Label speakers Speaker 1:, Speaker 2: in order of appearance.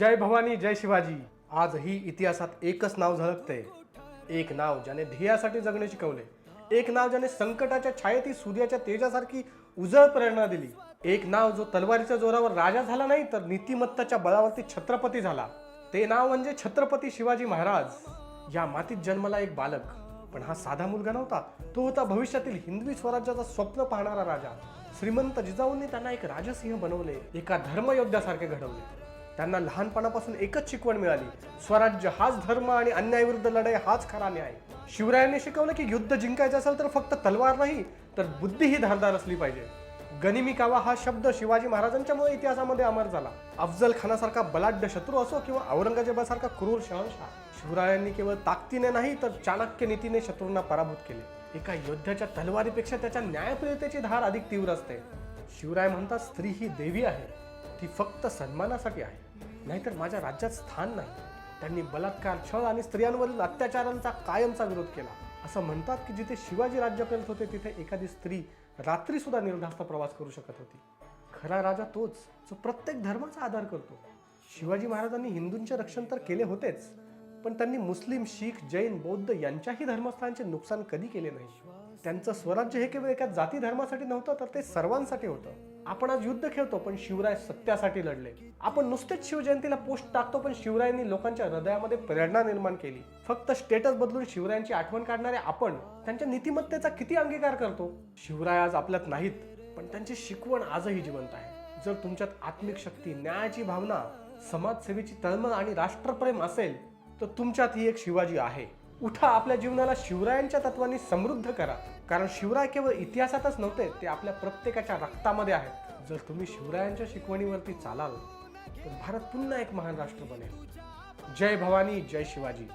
Speaker 1: जय भवानी जय शिवाजी. आजही इतिहासात एकच नाव झळकते एक नाव ज्याने ध्येयासाठी जगणे शिकवले. एक नाव ज्याने संकटाच्या छायेतील सूर्याच्या तेजासारखी उजळ प्रेरणा दिली. एक नाव जो तलवारीच्या जोरावर राजा झाला नाही तर नीतिमत्ताच्या बळावरती छत्रपती झाला. ते नाव म्हणजे छत्रपती शिवाजी महाराज. या मातीत जन्मला एक बालक. पण हा साधा मुलगा नव्हता. तो होता भविष्यातील हिंदवी स्वराज्याचा स्वप्न पाहणारा राजा. श्रीमंत जिजाऊंनी त्यांना एक राजसिंह बनवले. एका धर्मयोद्ध्यासारखे घडवले. त्यांना लहानपणापासून एकच शिकवण मिळाली. स्वराज्य हाच धर्म आणि अन्यायाविरुद्ध लढाई हाच खरा न्याय. शिवरायांनी शिकवलं की युद्ध जिंकायचं असेल तर फक्त तलवार नाही तर बुद्धीही धारदार असली पाहिजे. गनिमी कावा हा शब्द शिवाजी महाराजांच्यामुळे इतिहासामध्ये अमर झाला. अफजल खानासारखा बलाढ्य शत्रू असो किंवा औरंगजेबासारखा क्रूर शहनशाह शिवरायांनी केवळ ताकदीने नाही तर चाणक्य नीतीने शत्रूंना पराभूत केले. एका योद्ध्याच्या तलवारीपेक्षा त्याच्या न्यायप्रियतेची धार अधिक तीव्र असते. शिवराय म्हणतात स्त्री ही देवी आहे. ती फक्त सन्मानासाठी आहे. नाहीतर माझ्या राज्यात स्थान नाही. त्यांनी बलात्कार छळ आणि स्त्रियांवरील अत्याचारांचा कायमचा विरोध केला. असं म्हणतात की जिथे शिवाजी राज्य करत होते तिथे एखादी स्त्री रात्रीसुद्धा निर्धास्त प्रवास करू शकत होती. खरा राजा तोच जो प्रत्येक धर्माचा आधार करतो. शिवाजी महाराजांनी हिंदूंचे रक्षण तर केले होतेच पण त्यांनी मुस्लिम शीख जैन बौद्ध यांच्याही धर्मस्थानचे नुकसान कधी केले नाही. त्यांचं स्वराज्य हे केवळ एका जाती धर्मासाठी नव्हतं तर ते सर्वांसाठी होतं. आपण आज युद्ध खेळतो पण शिवराय सत्यासाठी लढले. आपण नुसतेच शिवजयंतीला पोस्ट टाकतो पण शिवरायांनी लोकांच्या हृदयामध्ये प्रेरणा निर्माण केली. फक्त स्टेटस बदलून शिवरायांची आठवण काढणारे आपण त्यांच्या नीतिमत्तेचा किती अंगीकार करतो? शिवराय आज आपल्यात नाहीत पण त्यांची शिकवण आजही जिवंत आहे. जर तुमच्यात आत्मिक शक्ती न्यायाची भावना समाजसेवेची तळमळ आणि राष्ट्रप्रेम असेल तर तुमच्यात ही एक शिवाजी आहे. उठा आपल्या जीवनाला शिवरायांच्या तत्वांनी समृद्ध करा. कारण शिवराय केवळ इतिहासातच नव्हते ते आपल्या प्रत्येकाच्या रक्तामध्ये आहेत. जर तुम्ही शिवरायांच्या शिकवणीवरती चालाल तर भारत पुन्हा एक महान राष्ट्र बनेल. जय भवानी जय शिवाजी.